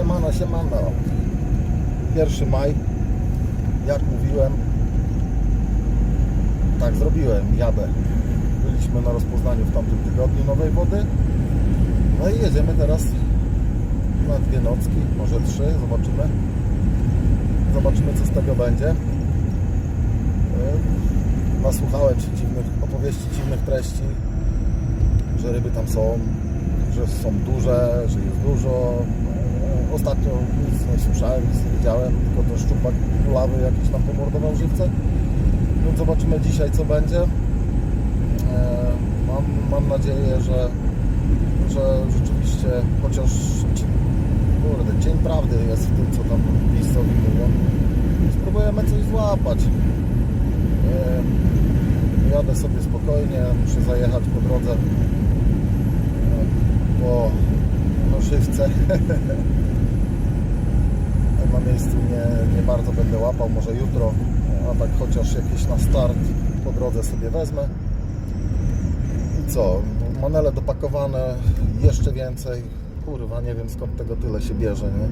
Siemano, siemano. 1 maj, jak mówiłem, tak zrobiłem, jadę. Byliśmy na rozpoznaniu w tamtym tygodniu Nowej Wody. No i jedziemy teraz na dwie nocki, może trzy, zobaczymy. Zobaczymy co z tego będzie. E, Nasłuchałem się dziwnych opowieści, dziwnych treści, że ryby tam są, że są duże, że jest dużo. Ostatnio nic nie słyszałem, nic nie widziałem, tylko to szczupak kulawy jakiś nam pomordował żywce. Więc zobaczymy dzisiaj co będzie. E, Mam, mam nadzieję, że, że rzeczywiście chociaż ci- kurde, cień prawdy jest w tym, co tam miejscowi mówią. Spróbujemy coś złapać. E, Jadę sobie spokojnie, muszę zajechać po drodze e, po no, żywce. Miejscu nie, nie bardzo będę łapał, może jutro, a tak chociaż jakieś na start po drodze sobie wezmę. I co? Manele dopakowane, jeszcze więcej. Kurwa, nie wiem skąd tego tyle się bierze, nie?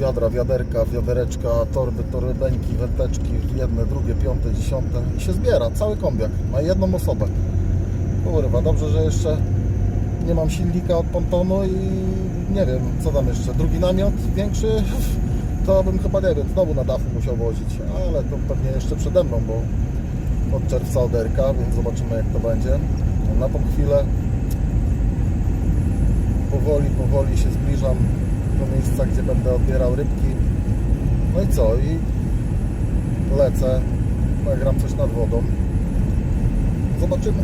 Wiadra, wiaderka, wiadereczka, torby, torybeńki, węteczki, jedne, drugie, piąte, dziesiąte i się zbiera, cały kombiak na jedną osobę. Kurwa, dobrze, że jeszcze nie mam silnika od pontonu i nie wiem, co tam jeszcze, drugi namiot większy, to bym chyba, nie wiem, znowu na dachu musiał wozić, ale to pewnie jeszcze przede mną, bo od czerwca oderka, więc zobaczymy jak to będzie. Na tą chwilę powoli, powoli się zbliżam do miejsca, gdzie będę odbierał rybki. No i co? I lecę, nagram coś nad wodą. Zobaczymy.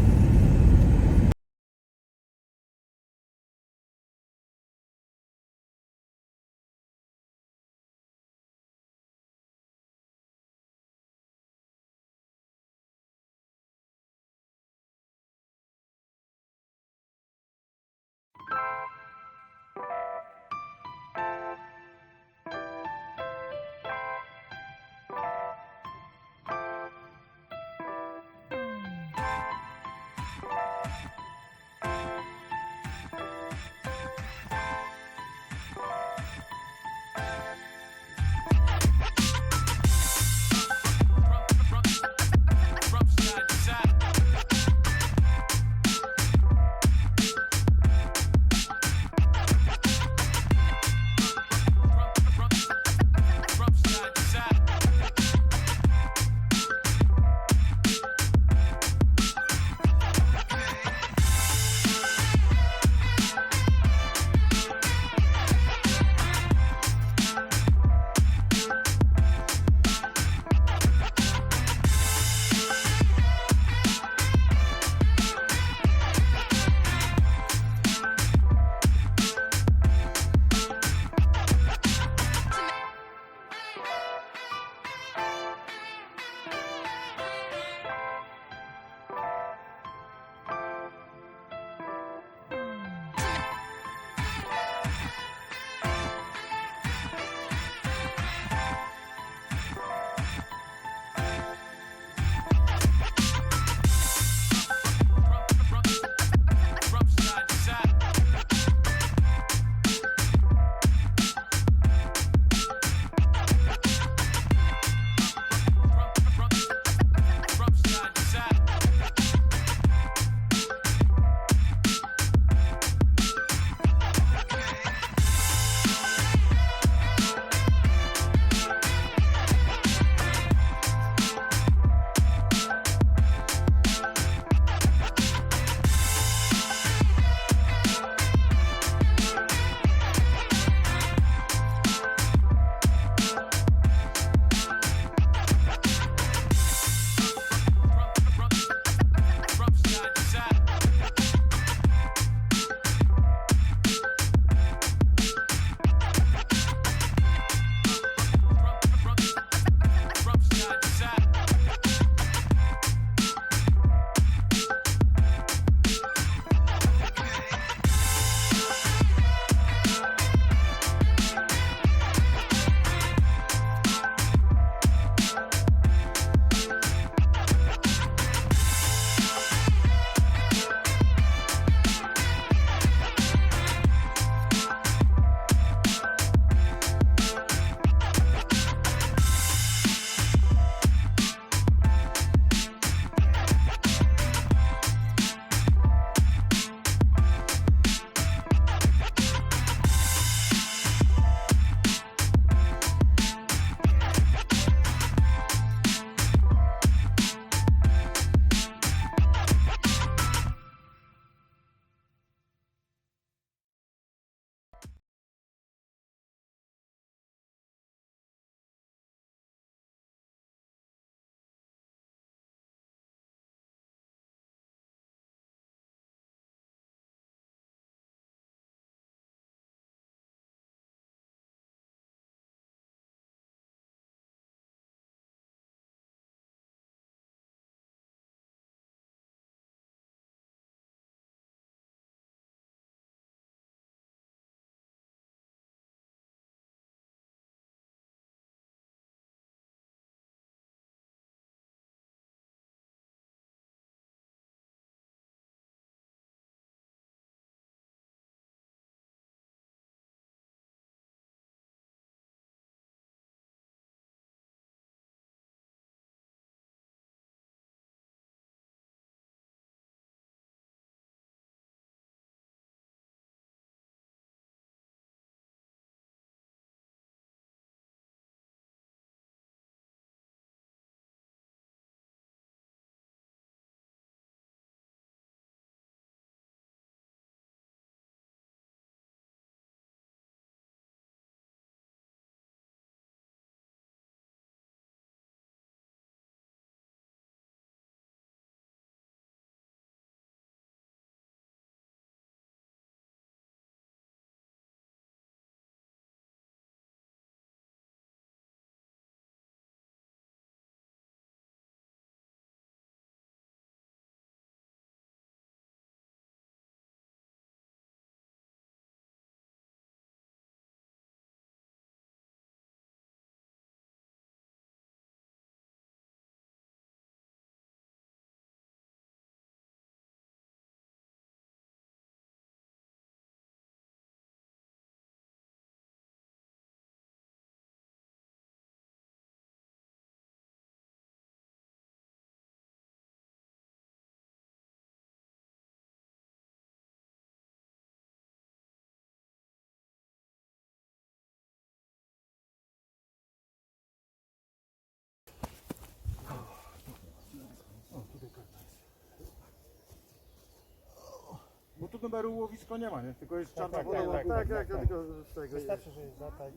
Tu numeru łowisko nie ma, nie? Tylko jest czarna tak, woda. tak, łowisko. tak, Tak, jak tylko z tego Wystarczy, że jest data i...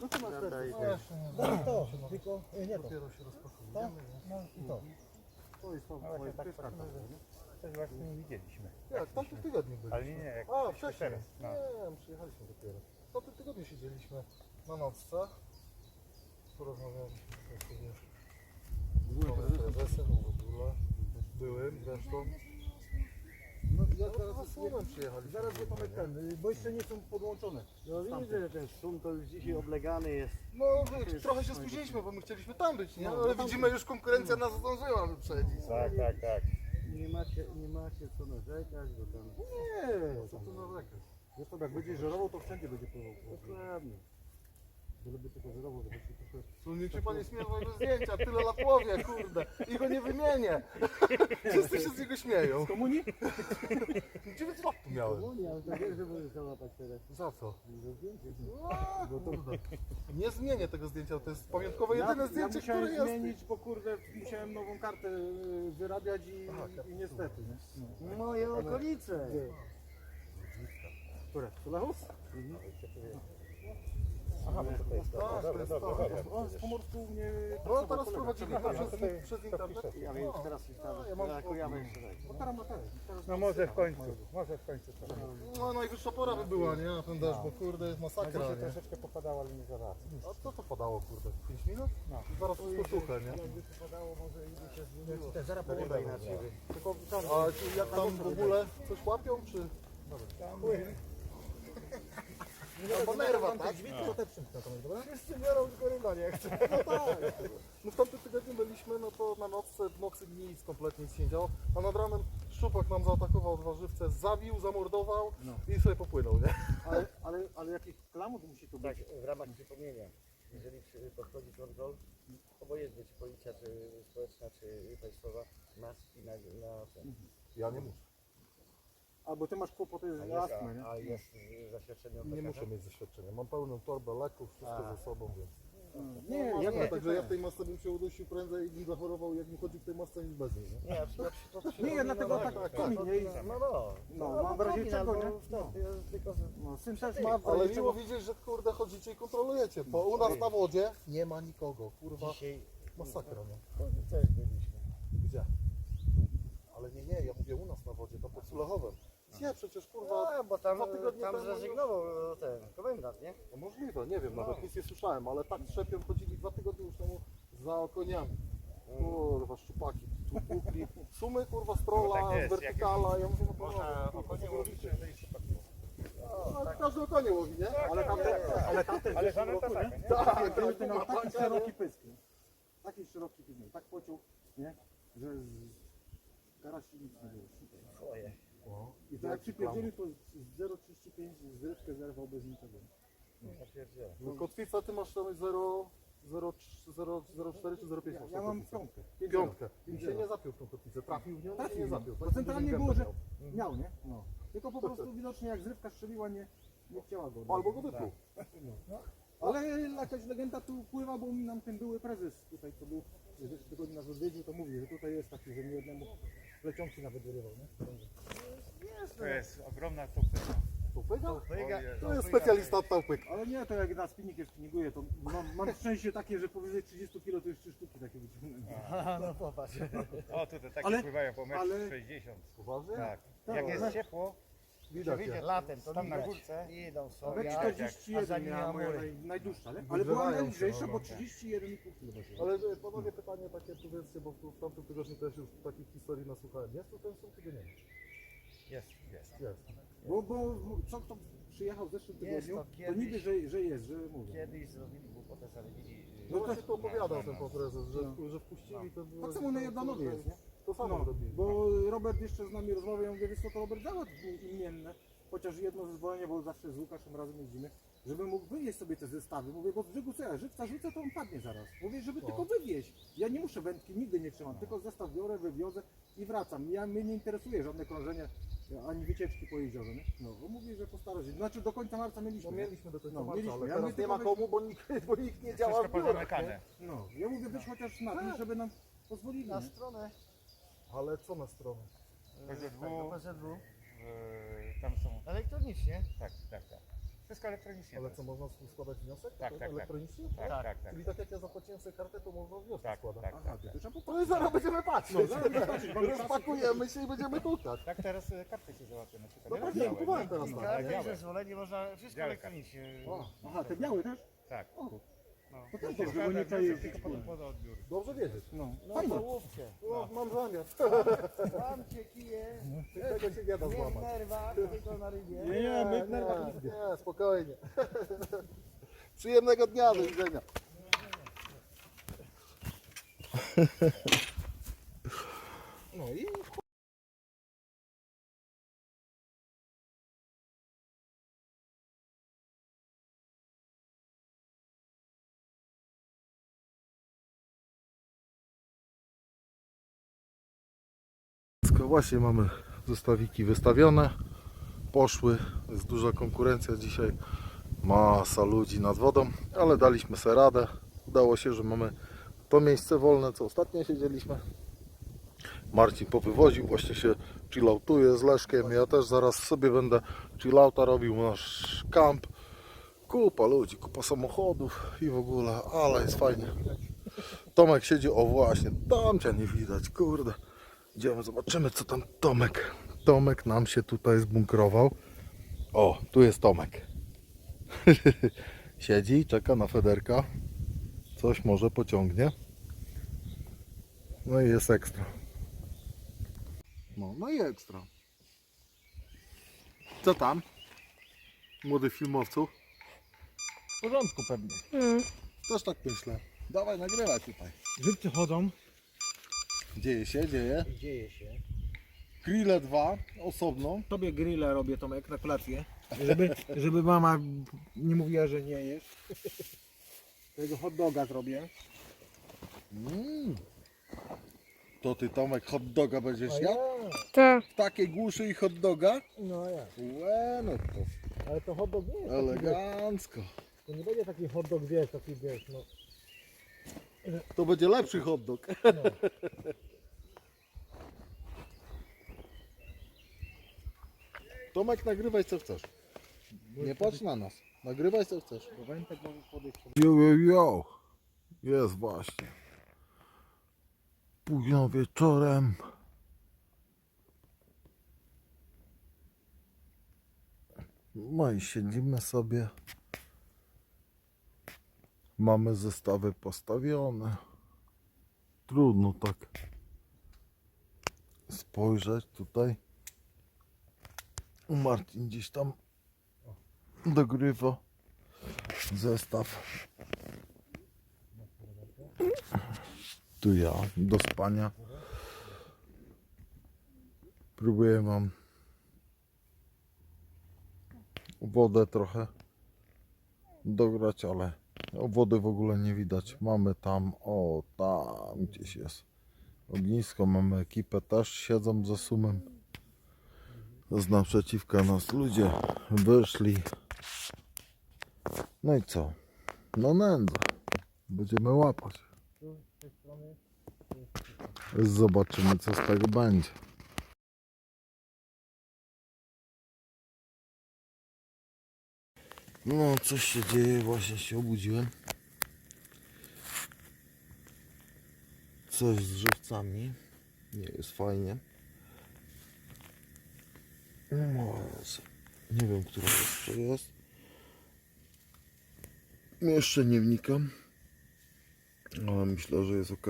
No to masz i No Zaraz to, tylko e, nie to. dopiero się rozpakuje. To? No i to. To jest to, No jest, tak karta. coś właśnie nie widzieliśmy. Jak, w tamtym tygodniu byliśmy. Ale nie, nie, jak A, wcześniej. teraz. No. Nie, przyjechaliśmy dopiero. W tamtym tygodniu siedzieliśmy na nocce. Porozmawialiśmy sobie panem prezesem w ogóle. Byłem zresztą. No jak zaraz z słowem przyjechaliśmy. Zaraz nie mamy ten, y, bo jeszcze nie są podłączone. No widzę, że ten szum to już dzisiaj oblegany jest. No wiesz, trochę się spóźniliśmy, bo my chcieliśmy tam być, nie? No, Ale no widzimy już konkurencja nas zdążyła wyprzedzić. Tak, tak, tak. Nie macie, nie macie co narzekać, bo tam... Nie, Co tu narzekać? Zresztą jak będzie żerował, to wszędzie będzie pływał. Dokładnie. Byleby tylko żerował, to będzie trochę... Tu nie czy pan nie śmieje mojego zdjęcia, tyle lat łowię, kurde. I go nie wymienię. Wszyscy się z niego śmieją. Komunii? 9 lat tu miałem. No nie, ale to wiesz, że możesz załapać teraz. Za co? Za zdjęcie. Kurde. Nie zmienię tego zdjęcia, to jest pamiątkowe jedyne zdjęcie, musiałem które jest. zmienić, bo kurde, musiałem nową kartę y, wyrabiać i, i niestety, nie? No. Moje okolice. Które? Tulechus? Aha, bo to jest to. Tak, to Dobra, jest dobra, to. dobra. On z Pomorsku mnie... No teraz prowadzili to przez, przez internet. Ja wiem, teraz już tam, ja mam ja teraz No może w końcu, może w końcu. No najwyższa pora by była, nie? Na ten deszcz, bo kurde jest masakra, nie? troszeczkę popadało, ale nie za bardzo. A co to padało, kurde? 5 minut? No. Zaraz wszystko suche, nie? Jakby to padało, może i się zmieniło. Zaraz pogoda inaczej. Tylko A jak tam w ogóle coś łapią, czy? Tam płynie. Albo nerwa, tak? Drzwi to też przymknę to, dobra? Wszyscy biorą, tylko ryba nie chce. No tak. No w tamtym tygodniu byliśmy, no to na nocce, w nocy nic, kompletnie nic nie działo. A nad ranem szczupak nam zaatakował dwa żywce, zabił, zamordował No. i sobie popłynął, nie? ale, ale, ale jaki klamut musi tu Tak, być? w ramach przypomnienia, jeżeli przy- podchodzi kontrol, obojętnie czy policja, czy społeczna, czy państwowa, maski na, na ten. Ja nie muszę. Albo ty masz kłopoty z jest, astmą, nie? a, a jest y, zaświadczenie od Nie lekarza? muszę mieć zaświadczenia. Mam pełną torbę leków, wszystko A. ze sobą, więc... Nie, No, ja nie, nie, Także ja w tej masce bym się udusił prędzej i zachorował, jakbym chodził w tej masce niż bez niej, nie? Nie, przy- Nie, ja dlatego tak, komin, nie? No, no. No, mam w razie komin, czego, albo nie? w to, tylko z- No, syn też ma w Ale razie miło czego- widzieć, że kurde chodzicie i kontrolujecie, bo u nas na wodzie nie ma nikogo, kurwa, dzisiaj masakra, nie? też byliśmy. Gdzie? Ale nie, nie, ja mówię u nas na wodzie, to pod Sulechowem. Nie, przecież kurwa, No, bo tam, dwa tygodnie tam temu zrezygnował ten komendant, nie? no możliwe, nie wiem, nawet nic nie słyszałem, ale tak trzepią chodzili dwa tygodnie już temu za koniami. Kurwa, szczupaki, tu kupli, sumy kurwa z No trolla, tak jest, z wertykala, ja mówię, no to Można co wy łowić, robicie? że jest przypadkowo. No, każdy o konie łowi, nie? Ale tamten, ale tamten Ale roku, to nie? tak, nie? Tak, Ten, tak, miał taki tak, szeroki pysk, nie? Taki szeroki pysk, miał, tak pociął, nie? Że z karasi nic nie było. Twoje. O, I to jak przypierdzielił, to z 0,35 zrywkę zerwał bez niczego. Ja pierdzielę. No, kotwica ty masz tam 0, 0, 0, 0,4 czy 0,5 Ja, ja mam piątkę. Piątkę. I się nie zapiął tą kotwicę. Trafił w nią, Trafił, nie no. zapiął. Bo Tak centralnie było, że gębę miał, nie? No. Tylko po prostu widocznie jak zrywka strzeliła, nie, nie chciała go. Albo go wypluł. Ale jakaś legenda tu pływa, bo mi nam ten były prezes tutaj, co był tygodniu nas odwiedził, to mówi, że tutaj jest taki, że mi jednemu plecionki nawet wyrywał, nie? To jest ogromna topyka. Tupyga? Wyga. To jest specjalista od tałpyk. Ale nie, to jak na spinnikiem spinniguję, to mam, mam szczęście takie, że powyżej 30 kg to już 3 sztuki takie wyciągnę. Aha, no popatrz. O, tutaj takie Ale- pływają po metr ale- 60. Poważnie? Tak. Tak, Jak ale- jest ciepło, Widać je. latem, to tam na górce. Idą sobie. a za 41 nimi miała moja naj, najdłuższa, nie? ale była się, najlżejsza, bo no, 31,5 kg. Ale e, panowie pytanie takie powiedzcie, bo tu w tamtym tygodniu też już takich historii nasłuchałem. Jest tu ten sum, czy nie? Jest, jest. Jest. Bo, bo co kto przyjechał w zeszłym Jest tygodniu, to to, kiedyś. niby, że, że jest, że mówię. Kiedyś zrobili głupotę, zalewili. No No właśnie to- to opowiadał no, ten no. pan prezes, że, No. że wpuścili to było... Tak samo na Jordanowie jest, nie? To samo No, robili. bo Robert jeszcze z nami rozmawiał, ja mówię, wiesz co, to Robert załatw imienne, chociaż jedno zezwolenie, bo zawsze z Łukaszem razem jeździmy, żeby mógł wywieźć sobie te zestawy. Mówię, bo z brzegu co ja, żywca rzucę, to on padnie zaraz. Mówię, żeby tylko wywieźć. Ja nie muszę wędki, nigdy nie trzymam, tylko zestaw biorę, wywiozę i wracam. Ja, mnie nie interesuje żadne krążenie, ani wycieczki po jeziorze, nie? No, bo mówię, że postara się. Znaczy do końca marca mieliśmy. No mieliśmy do końca No, marca, mieliśmy. ale Ja teraz nie ma komu, bo nikt, bo nikt nie działa w biurach, nie? No, ja mówię, być chociaż na dni, żeby nam pozwolili. Na nie? stronę Ale co na stronę? PZW, tak, do PZW. w, tam są, Elektronicznie? tak, tak, tak. Wszystko elektronicznie. Ale co, można składać wniosek? Tak, tak, tak. Elektronicznie? Tak, tak, tak. Czyli tak jak ja zapłaciłem sobie kartę, to można wniosek Tak, składać. tak, Aha, tak, tak. to trzeba No i zaraz będziemy patrzeć. No, zaraz będziemy patrzeć. Bank Już pakujemy się i będziemy pukać. Tak teraz e, kartę się załatwia na przykład. No Ja tak, białe, kupowałem teraz I tak. Białe. zezwolenie można wszystko elektronicznie. Aha, te białe też? Tak. O, No. zgadza, nie tylko pod, odbiór. Dobrze wiedzieć. No, No fajnie. to łówcie. No, mam zamiar. Łamcie kije, Tego się nie da nie w złamać. nerwach, tylko na rybie. Nie, nie, my w nerwach nigdy. nie, spokojnie. Przyjemnego dnia, do widzenia. No i Właśnie mamy zestawiki wystawione. Poszły. Jest duża konkurencja dzisiaj. Masa ludzi nad wodą, ale daliśmy sobie radę. Udało się, że mamy to miejsce wolne, co ostatnio siedzieliśmy. Marcin powywoził, właśnie się chilloutuje z Leszkiem. Ja też zaraz sobie będę chillouta robił nasz kamp. Kupa ludzi, kupa samochodów i w ogóle, ale jest fajnie. Tomek siedzi, o właśnie, tam cię nie widać, kurde. Idziemy, zobaczymy co tam Tomek. Tomek nam się tutaj zbunkrował. O, tu jest Tomek. Siedzi, czeka na Federka. Coś może pociągnie. No i jest ekstra. No, no i ekstra. Co tam? Młody filmowcu? w porządku pewnie. Też tak myślę. Dawaj, nagrywaj tutaj. Żywcy chodzą. Dzieje się, dzieje. Dzieje się. Grille 2 osobno. Tobie grilla robię Tomek na kolację. Żeby, żeby mama nie mówiła, że nie jesz. Tego hot doga zrobię. Mm. To ty Tomek hot doga będziesz jadł? Tak. W takiej głuszy i hot doga? No ja. Łe, no to Ale to hot dog nie jest taki, wiesz, elegancko. to nie będzie taki hot dog, wiesz, taki wiesz, no. To będzie lepszy hot dog. Tomek, nagrywaj co chcesz. Nie patrz na nas. Nagrywaj co chcesz. Jo, jo, jo. Jest właśnie. Późno wieczorem. No i siedzimy sobie. Mamy zestawy postawione. Trudno tak spojrzeć tutaj. Marcin gdzieś tam dogrywa zestaw. Tu ja do spania. Próbuję mam wodę trochę dograć, ale wody w ogóle nie widać. Mamy tam, o tam gdzieś jest ognisko, mamy ekipę też siedzą za sumem. Z naprzeciwka nas ludzie wyszli. No i co? No nędza. Będziemy łapać. Zobaczymy co z tego będzie. No, coś się dzieje, właśnie się obudziłem. Coś z żywcami. Nie jest fajnie. No, nie wiem, która jeszcze jest. Jeszcze nie wnikam. Ale myślę, że jest ok.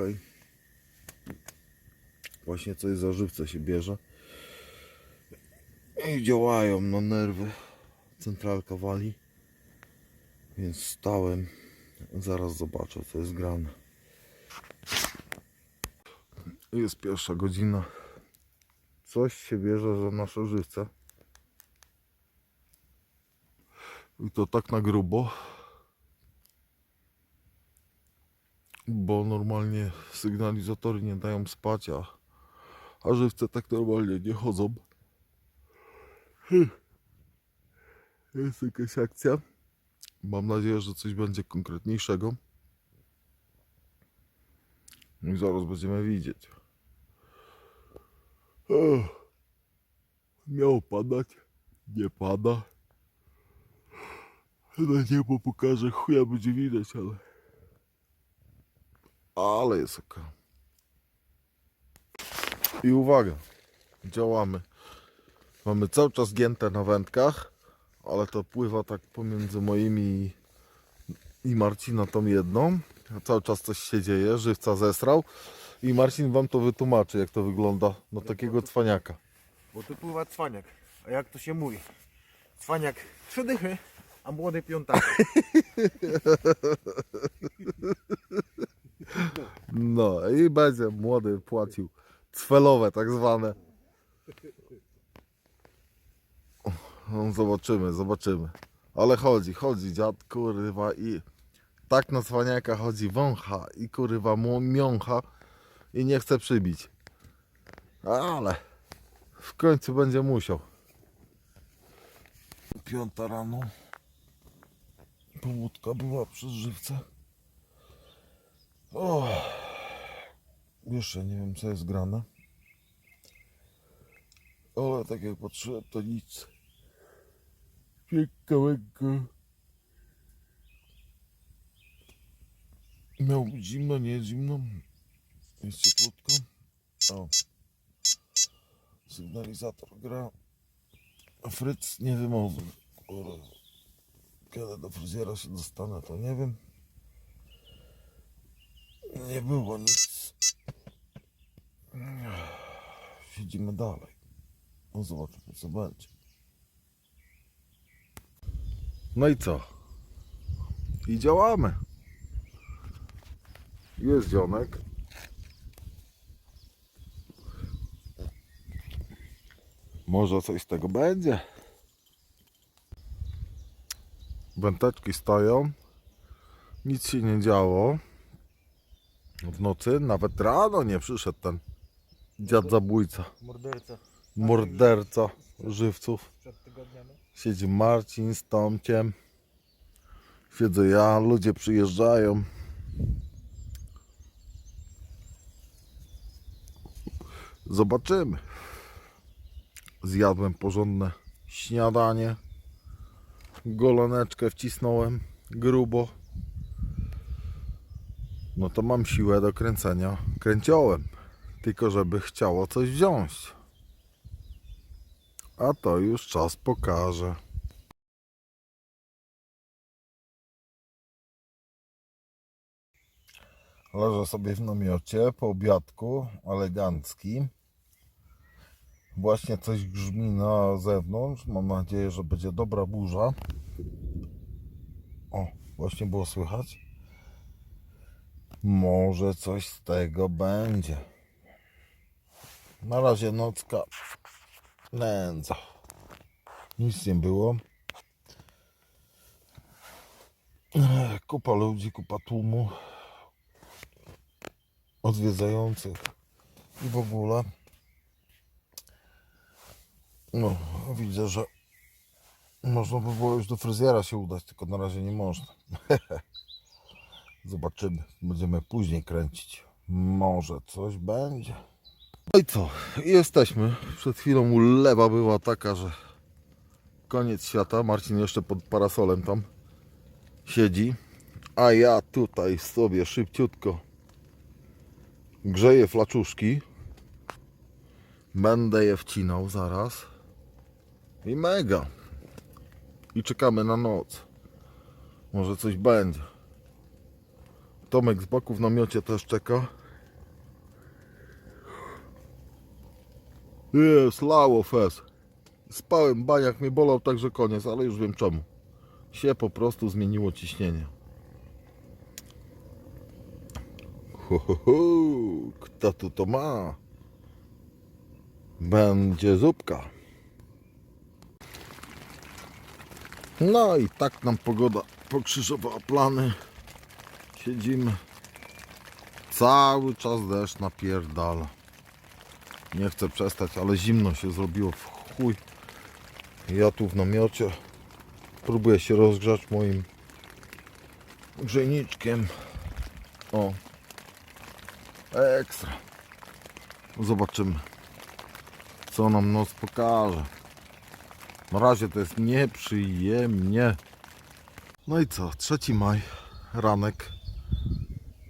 Właśnie coś za żywce się bierze. I działają na nerwy. Centralka wali. Więc stałem. Zaraz zobaczę co jest grane. Jest pierwsza godzina. Coś się bierze za nasze żywce. I to tak na grubo. Bo normalnie sygnalizatory nie dają spać, a, a żywce tak normalnie nie chodzą. Jest jakaś akcja. Mam nadzieję, że coś będzie konkretniejszego. No I zaraz będziemy widzieć. Ech. Miało padać. Nie pada. Na niebo pokażę, chuja będzie widać, ale... Ale jest ok. I uwaga, działamy. Mamy cały czas gięte na wędkach, ale to pływa tak pomiędzy moimi i, Marcina tą jedną. Cały czas coś się dzieje, żywca zesrał. I Marcin wam to wytłumaczy, jak to wygląda na takiego cwaniaka. Bo tu pływa cwaniak. A jak to się mówi? Cwaniak trzy dychy, a młody piątak. No i będzie młody płacił cwelowe tak zwane. No, zobaczymy, zobaczymy. Ale chodzi, chodzi dziad kurwa i tak na cwaniaka chodzi wącha i kurwa miącha i nie chce przybić. Ale w końcu będzie musiał. Piąta rano. Powódka była przez żywca. O, jeszcze nie wiem co jest grane. Ale tak jak patrzyłem to nic. Ciekawego. Miał być zimno, nie zimno. Jest cieplutko. O. Sygnalizator gra. Fryc nie wymowy. Kurde. Kiedy do fryzjera się dostanę to nie wiem. Nie było nic. Siedzimy dalej. No zobaczymy co będzie. No i co? I działamy. Jest dzionek. Może coś z tego będzie. Węteczki stoją. Nic się nie działo w nocy, nawet rano nie przyszedł ten dziad zabójca, Morderca. morderca żywców. Siedzi Marcin z Tomciem, siedzę ja, ludzie przyjeżdżają. Zobaczymy. Zjadłem porządne śniadanie. Goloneczkę wcisnąłem grubo. No to mam siłę do kręcenia kręciołem. Tylko żeby chciało coś wziąć. A to już czas pokaże. Leżę sobie w namiocie po obiadku, elegancki. Właśnie coś grzmi na zewnątrz. Mam nadzieję, że będzie dobra burza. O, właśnie było słychać. Może coś z tego będzie. Na razie nocka nędza. Nic nie było. Kupa ludzi, kupa tłumu odwiedzających i w ogóle. No, widzę, że można by było już do fryzjera się udać, tylko na razie nie można. Zobaczymy. Będziemy później kręcić. Może coś będzie. No i co? Jesteśmy. Przed chwilą ulewa była taka, że koniec świata. Marcin jeszcze pod parasolem tam siedzi. A ja tutaj sobie szybciutko grzeję flaczuszki. Będę je wcinał zaraz. I mega. I czekamy na noc. Może coś będzie. Tomek z boku w namiocie też czeka. Jest, lało fez. Spałem, baniak mnie bolał, także koniec, ale już wiem czemu. Się po prostu zmieniło ciśnienie. Ho, ho, ho. Kto tu to ma? Będzie zupka. No i tak nam pogoda pokrzyżowała plany. Siedzimy. Cały czas deszcz napierdala. Nie chcę przestać, ale zimno się zrobiło w chuj. Ja tu w namiocie próbuję się rozgrzać moim grzejniczkiem. O. Ekstra. Zobaczymy, co nam noc pokaże. Na razie to jest nieprzyjemnie. No i co? 3 maj, ranek.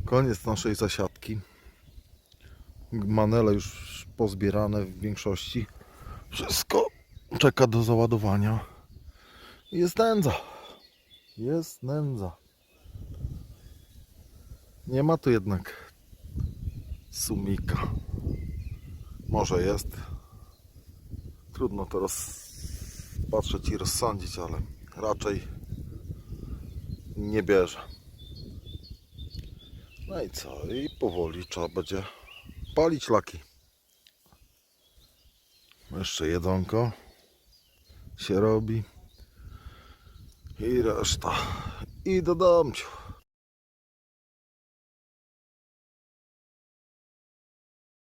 Koniec naszej zasiadki. Manele już pozbierane w większości. Wszystko czeka do załadowania. Jest nędza. Jest nędza. Nie ma tu jednak sumika. Może jest. Trudno to rozpatrzeć i rozsądzić, ale raczej nie bierze. No i co? I powoli trzeba będzie palić laki. Jeszcze jedzonko się robi. I reszta. I do domciu.